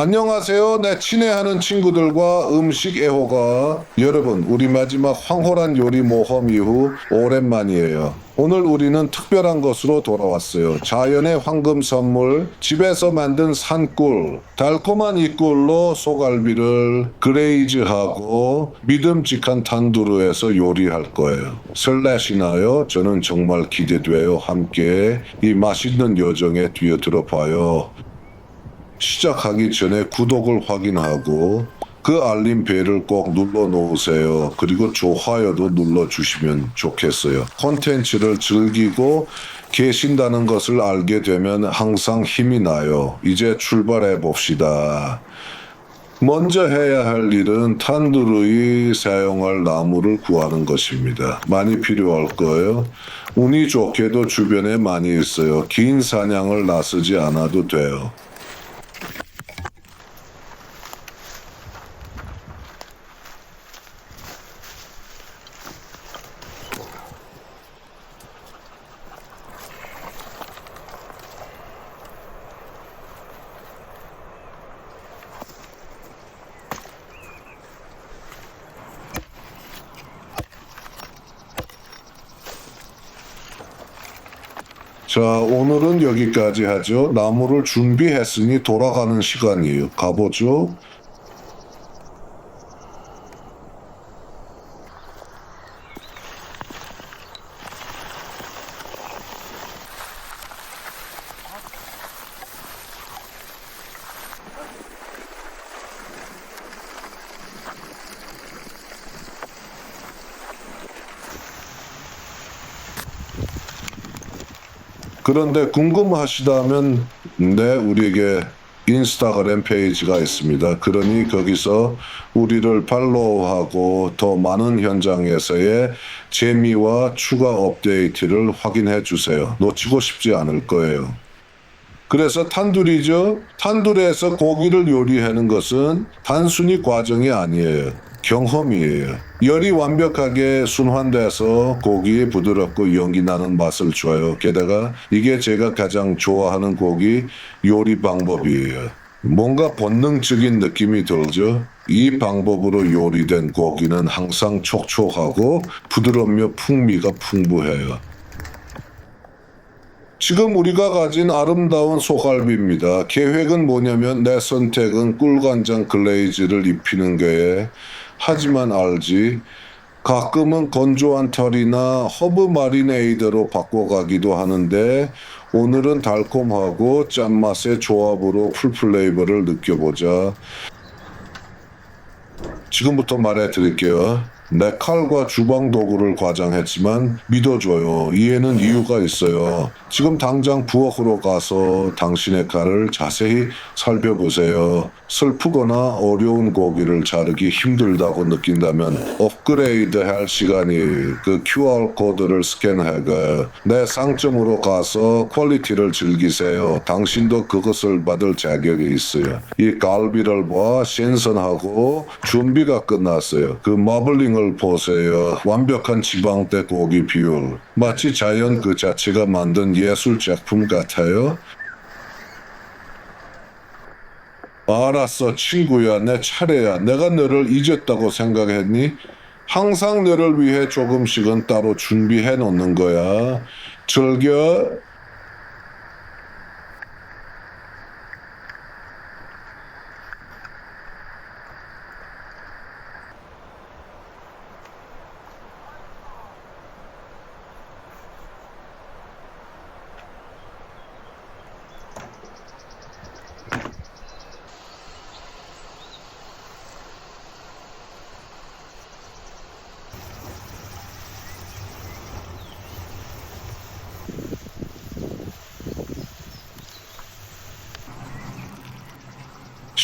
안녕하세요. 내 친애하는 친구들과 음식 애호가 여러분 우리 마지막 황홀한 요리 모험 이후 오랜만이에요. 오늘 우리는 특별한 것으로 돌아왔어요. 자연의 황금 선물, 집에서 만든 산꿀, 달콤한 이 꿀로 소갈비를 그레이즈하고 믿음직한 탄두르에서 요리할 거예요. 설레시나요? 저는 정말 기대돼요. 함께 이 맛있는 여정에 뛰어들어 봐요. 시작하기 전에 구독을 확인하고 그 알림 벨을 꼭 눌러 놓으세요. 그리고 좋아요도 눌러 주시면 좋겠어요. 콘텐츠를 즐기고 계신다는 것을 알게 되면 항상 힘이 나요. 이제 출발해 봅시다. 먼저 해야 할 일은 탄두르이 사용할 나무를 구하는 것입니다. 많이 필요할 거예요. 운이 좋게도 주변에 많이 있어요. 긴 사냥을 나서지 않아도 돼요. 자, 오늘은 여기까지 하죠. 나무를 준비했으니 돌아가는 시간이에요. 가보죠. 그런데 궁금하시다면 네 우리에게 인스타그램 페이지가 있습니다. 그러니 거기서 우리를 팔로우하고 더 많은 현장에서의 재미와 추가 업데이트를 확인해 주세요. 놓치고 싶지 않을 거예요. 그래서 탄두리죠. 탄두리에서 고기를 요리하는 것은 단순히 과정이 아니에요. 경험이에요. 열이 완벽하게 순환돼서 고기의 부드럽고 연기 나는 맛을 줘요. 게다가 이게 제가 가장 좋아하는 고기 요리 방법이에요. 뭔가 본능적인 느낌이 들죠. 이 방법으로 요리된 고기는 항상 촉촉하고 부드럽며 풍미가 풍부해요. 지금 우리가 가진 아름다운 소갈비입니다. 계획은 뭐냐면 내 선택은 꿀간장 글레이즈를 입히는 거에 하지만 알지 가끔은 건조한 털이나 허브 마리네이드로 바꿔가기도 하는데 오늘은 달콤하고 짠맛의 조합으로 풀 플레이버를 느껴보자. 지금부터 말해 드릴게요. 내 칼과 주방 도구를 과장했지만 믿어줘요. 이에는 이유가 있어요. 지금 당장 부엌으로 가서 당신의 칼을 자세히 살펴보세요. 슬프거나 어려운 고기를 자르기 힘들다고 느낀다면 업그레이드 할 시간이 그 QR 코드를 스캔하고 내 상점으로 가서 퀄리티를 즐기세요. 당신도 그것을 받을 자격이 있어요. 이 갈비를 봐 신선하고 준비가 끝났어요. 그 마블링 을 보세요. 완벽한 지방대 고기 비율. 마치 자연 그 자체가 만든 예술 작품 같아요. 알았어, 친구야. 내 차례야. 내가 너를 잊었다고 생각했니? 항상 너를 위해 조금씩은 따로 준비해 놓는 거야. 즐겨.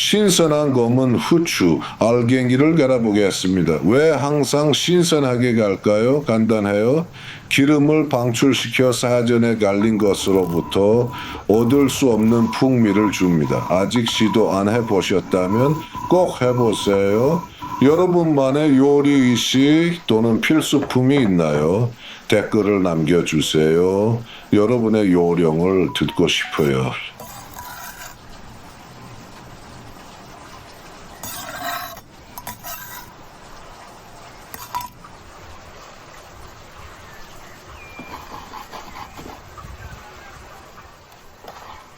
신선한 검은 후추, 알갱이를 갈아보겠습니다. 왜 항상 신선하게 갈까요? 간단해요. 기름을 방출시켜 사전에 갈린 것으로부터 얻을 수 없는 풍미를 줍니다. 아직 시도 안 해보셨다면 꼭 해보세요. 여러분만의 요리 의식 또는 필수품이 있나요? 댓글을 남겨주세요. 여러분의 요령을 듣고 싶어요.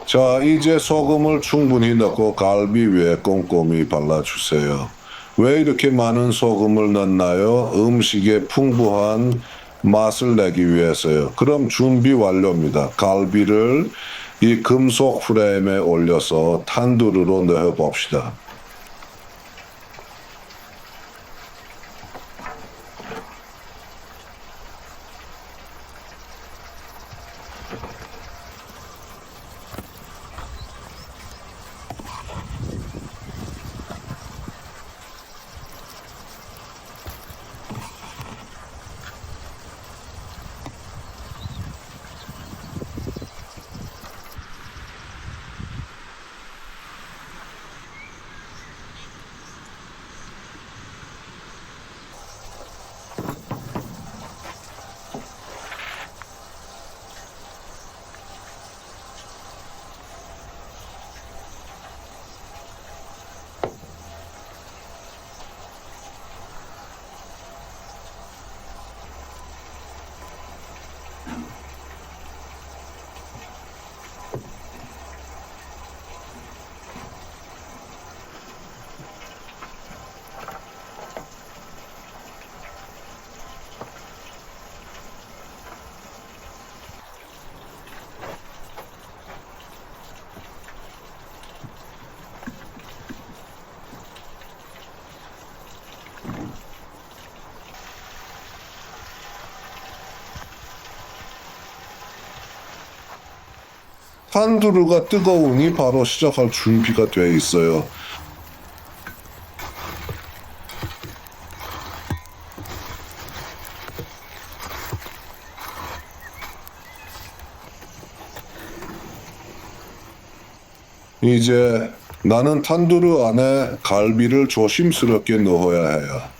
자, 이제 소금을 충분히 넣고 갈비 위에 꼼꼼히 발라주세요. 왜 이렇게 많은 소금을 넣나요? 음식에 풍부한 맛을 내기 위해서요. 그럼 준비 완료입니다. 갈비를 이 금속 프레임에 올려서 탄두르로 넣어 봅시다. 탄두르가 뜨거우니 바로 시작할 준비가 돼 있어요. 이제 나는 탄두르 안에 갈비를 조심스럽게 넣어야 해요.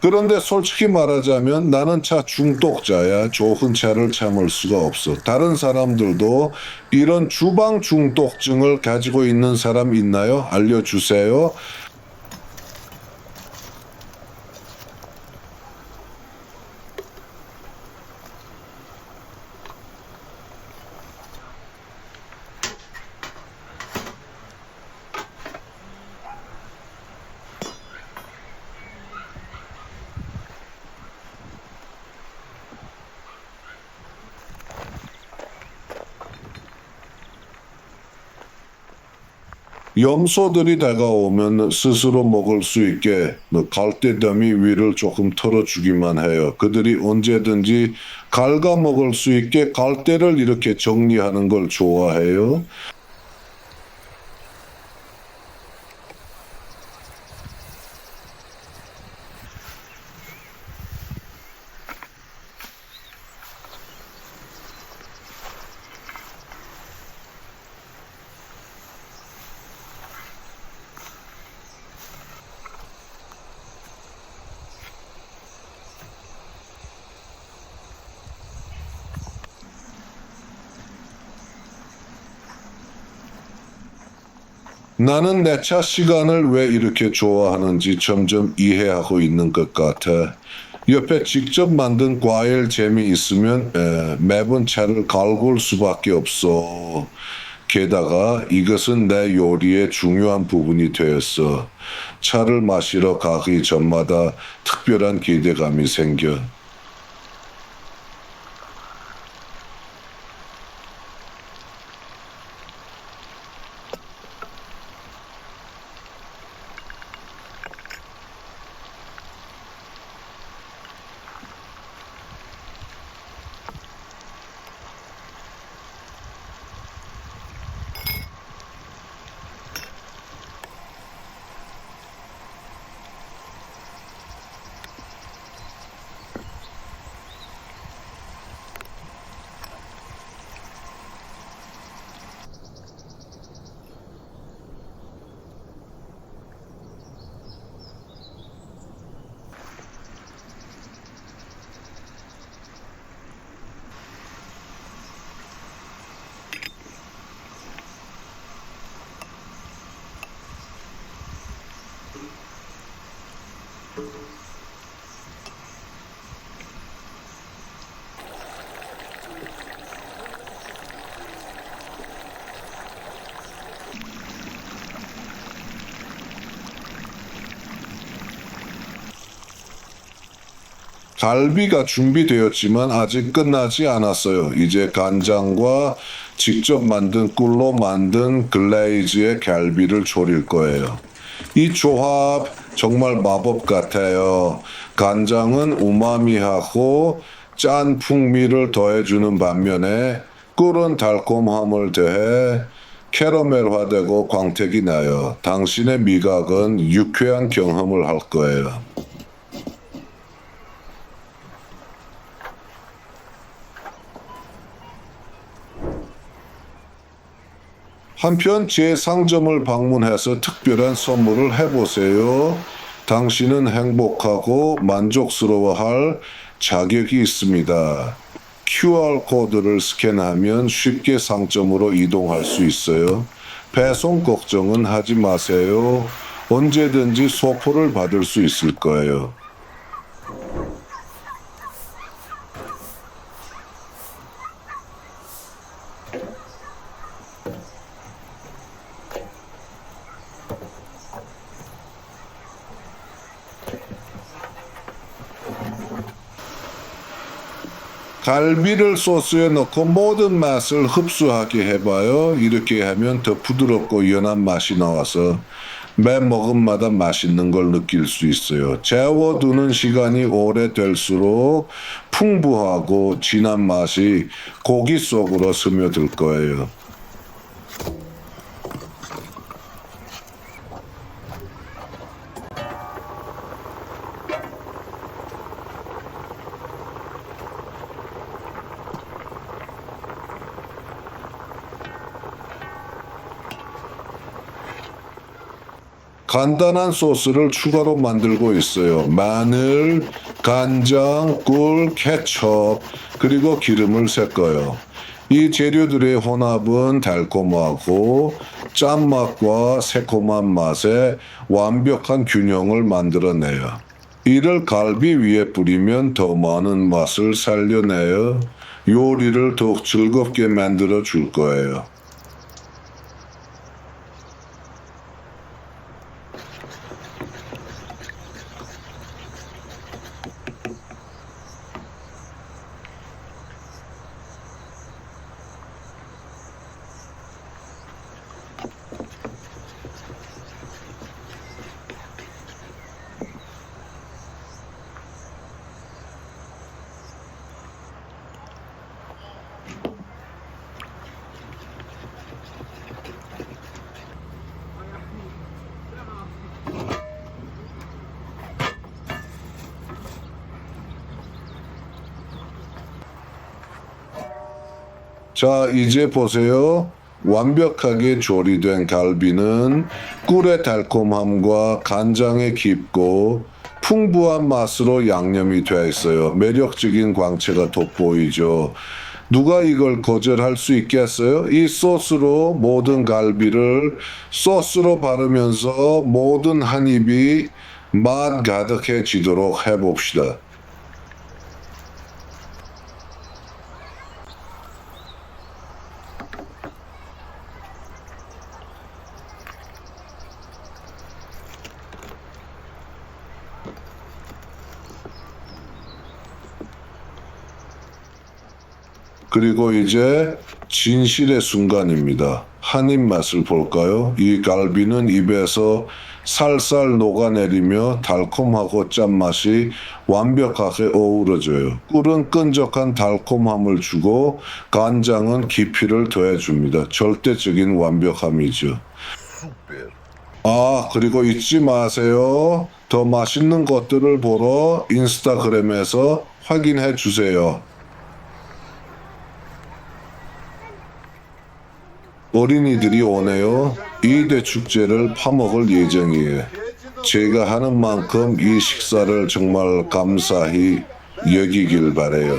그런데 솔직히 말하자면 나는 차 중독자야. 좋은 차를 참을 수가 없어. 다른 사람들도 이런 주방 중독증을 가지고 있는 사람 있나요? 알려주세요. 염소들이 다가오면 스스로 먹을 수 있게 뭐 갈대 더미 위를 조금 털어주기만 해요. 그들이 언제든지 갉아 먹을 수 있게 갈대를 이렇게 정리하는 걸 좋아해요. 나는 내 차 시간을 왜 이렇게 좋아하는지 점점 이해하고 있는 것 같아. 옆에 직접 만든 과일 잼이 있으면 에, 매번 차를 갈굴 수밖에 없어. 게다가 이것은 내 요리의 중요한 부분이 되었어. 차를 마시러 가기 전마다 특별한 기대감이 생겨. 갈비가 준비되었지만 아직 끝나지 않았어요. 이제 간장과 직접 만든 꿀로 만든 글레이즈의 갈비를 조릴 거예요. 이 조합 정말 마법 같아요. 간장은 우마미하고 짠 풍미를 더해주는 반면에 꿀은 달콤함을 더해 캐러멜화되고 광택이 나요. 당신의 미각은 유쾌한 경험을 할 거예요. 한편 제 상점을 방문해서 특별한 선물을 해보세요. 당신은 행복하고 만족스러워할 자격이 있습니다. QR코드를 스캔하면 쉽게 상점으로 이동할 수 있어요. 배송 걱정은 하지 마세요. 언제든지 소포를 받을 수 있을 거예요. 갈비를 소스에 넣고 모든 맛을 흡수하게 해봐요. 이렇게 하면 더 부드럽고 연한 맛이 나와서 매 먹음마다 맛있는 걸 느낄 수 있어요. 재워두는 시간이 오래될수록 풍부하고 진한 맛이 고기 속으로 스며들 거예요. 간단한 소스를 추가로 만들고 있어요. 마늘, 간장, 꿀, 케첩, 그리고 기름을 섞어요. 이 재료들의 혼합은 달콤하고 짠맛과 새콤한 맛의 완벽한 균형을 만들어내요. 이를 갈비 위에 뿌리면 더 많은 맛을 살려내요. 요리를 더욱 즐겁게 만들어 줄 거예요. 자, 이제 보세요. 완벽하게 조리된 갈비는 꿀의 달콤함과 간장의 깊고 풍부한 맛으로 양념이 되어 있어요. 매력적인 광채가 돋보이죠. 누가 이걸 거절할 수 있겠어요? 이 소스로 모든 갈비를 소스로 바르면서 모든 한 입이 맛 가득해지도록 해봅시다. 그리고 이제 진실의 순간입니다. 한 입 맛을 볼까요? 이 갈비는 입에서 살살 녹아내리며 달콤하고 짠맛이 완벽하게 어우러져요. 꿀은 끈적한 달콤함을 주고 간장은 깊이를 더해줍니다. 절대적인 완벽함이죠. 아, 그리고 잊지 마세요. 더 맛있는 것들을 보러 인스타그램에서 확인해 주세요. 어린이들이 오네요. 이대 축제를 파먹을 예정이에요. 제가 하는 만큼 이 식사를 정말 감사히 여기길 바래요.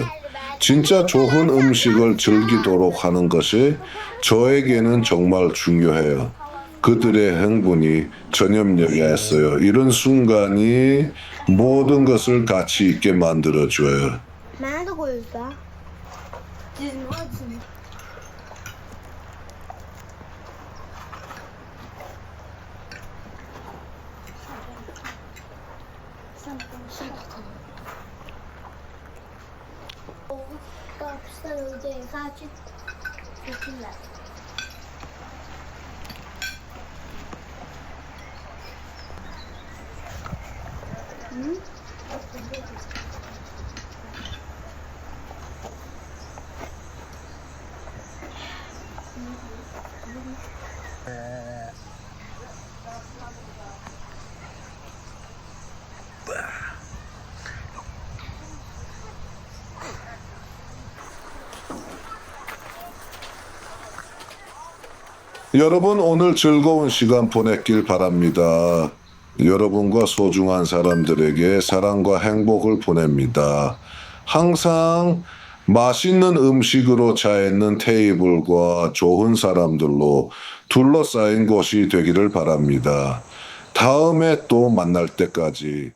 진짜 좋은 음식을 즐기도록 하는 것이 저에게는 정말 중요해요. 그들의 행분이 전염력이 있어요. 이런 순간이 모든 것을 가치 있게 만들어줘요. Sen konuşun bakalım. Kalkışlar öleceği kaçıp kesinler. Hmm. 여러분 오늘 즐거운 시간 보냈길 바랍니다. 여러분과 소중한 사람들에게 사랑과 행복을 보냅니다. 항상 맛있는 음식으로 차있는 테이블과 좋은 사람들로 둘러싸인 곳이 되기를 바랍니다. 다음에 또 만날 때까지